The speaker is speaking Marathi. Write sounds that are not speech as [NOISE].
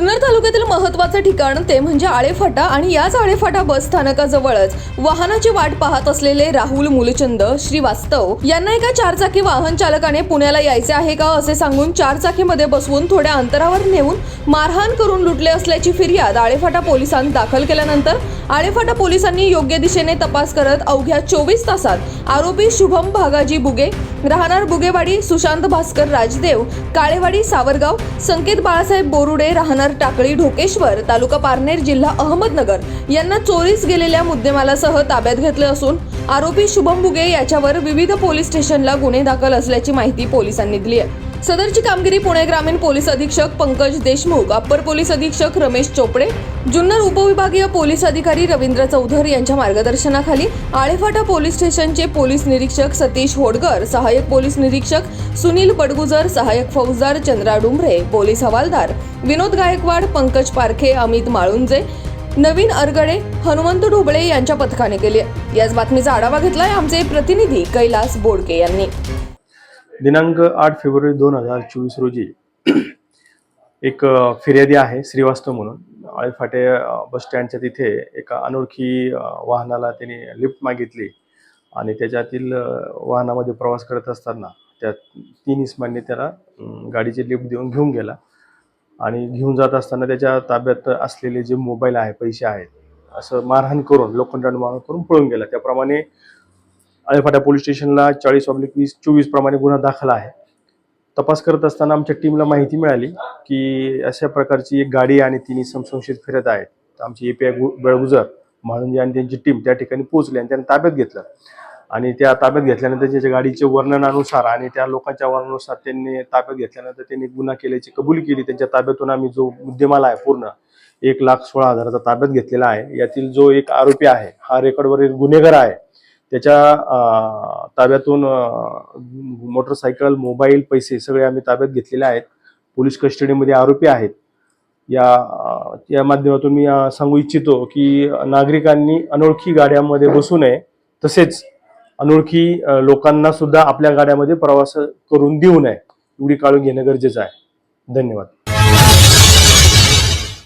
जुन्नर तालुक्यातील महत्वाचं ठिकाण ते म्हणजे आळेफाटा आणि याच आळेफाटा बस स्थानकाजवळच. वाहनाची वाट पाहत असलेले राहुल मुलचंद श्रीवास्तव यांना एका चारचाकी वाहन चालकाने पुण्याला यायचे आहे का असे सांगून चारचाकीमध्ये बसवून थोड्या अंतरावर नेऊन मारहाण करून लुटले असल्याची फिर्याद आळेफाटा पोलिसांत दाखल केल्यानंतर आळेफाटा पोलिसांनी योग्य दिशेने तपास करत अवघ्या चोवीस तासात आरोपी शुभम भागाजी बुगे राहणार बुगेवाडी सुशांत भास्कर राजदेव काळेवाडी सावरगाव संकेत बाळासाहेब बोरुडे राहणार टाकळी ढोकेश्वर तालुका पारनेर जिल्हा अहमदनगर यांना चोरीस गेलेल्या मुद्देमालासह ताब्यात घेतले असून आरोपी शुभम बुगे याच्यावर विविध पोलीस स्टेशनला गुन्हे दाखल असल्याची माहिती पोलिसांनी दिली आहे. सदरची कामगिरी पुणे ग्रामीण पोलीस अधीक्षक पंकज देशमुख अप्पर पोलीस अधीक्षक रमेश चोपडे जुन्नर उपविभागीय पोलीस अधिकारी रवींद्र चौधर यांच्या मार्गदर्शनाखाली आळेफाटा पोलीस स्टेशनचे पोलीस निरीक्षक सतीश होडकर सहाय्यक पोलीस निरीक्षक सुनील बडगुजर सहाय्यक फौजदार चंद्रा डुमरे पोलीस हवालदार विनोद गायकवाड पंकज पारखे अमित माळुंजे नवीन अरगडे हनुमंत ढोबळे यांच्या पथकाने केले याच बातमीचा आढावा घेतलाय आमचे प्रतिनिधी कैलास बोडके यांनी. दिनांक आठ फेब्रुवारी दोन हजार चोवीस रोजी [CLEARS THROAT] एक फिर्यादी आहे श्रीवास्तव म्हणून. आळेफाटे बस स्टँडच्या तिथे एका अनोळखी वाहनाला त्याने लिफ्ट मागितली आणि त्याच्यातील वाहनामध्ये प्रवास करत असताना त्या तीन इस्मांनी त्याला गाडीची लिफ्ट देऊन घेऊन गेला आणि घेऊन जात असताना त्याच्या ताब्यात असलेले जे मोबाईल आहे पैसे आहेत असं मारहाण करून लोखंडाने मारहाण करून पळून गेला. त्याप्रमाणे आळेफाटा पोलीस स्टेशनला चाळीस ऑब्लिक वीस चोवीस प्रमाणे गुन्हा दाखल आहे. तपास करत असताना आमच्या टीमला माहिती मिळाली की अशा प्रकारची एक गाडी आणि तिन्ही संशयित फिरत आहेत. तर आमची एपीआय बेळगुजर म्हाळुंजी आणि त्यांची टीम त्या ठिकाणी पोहोचली आणि त्यांनी ताब्यात घेतलं. आणि त्या ताब्यात घेतल्यानंतर त्याच्या गाडीचे वर्णनानुसार आणि त्या लोकांच्या वर्णनानुसार त्यांनी ताब्यात घेतल्यानंतर त्यांनी गुन्हा केल्याची कबुली केली. त्यांच्या ताब्यातून आम्ही जो मुद्देमाल आहे पूर्ण एक लाख सोळा हजाराचा ताब्यात घेतलेला आहे. यातील जो एक आरोपी आहे हा रेकॉर्डवरील गुन्हेगार आहे. त्याच्या ताब्यातून मोटरसायकल मोबाईल पैसे सगळे आम्ही ताब्यात घेतलेले आहेत. पोलीस कस्टडीमध्ये आरोपी आहेत. या या माध्यमातून मी सांगू इच्छितो की नागरिकांनी अनोळखी गाड्यांमध्ये बसू नये. तसेच अनोळखी लोकांना सुद्धा आपल्या गाड्यामध्ये प्रवास करून देऊ नये. एवढी काढून घेणं गरजेचं आहे. धन्यवाद.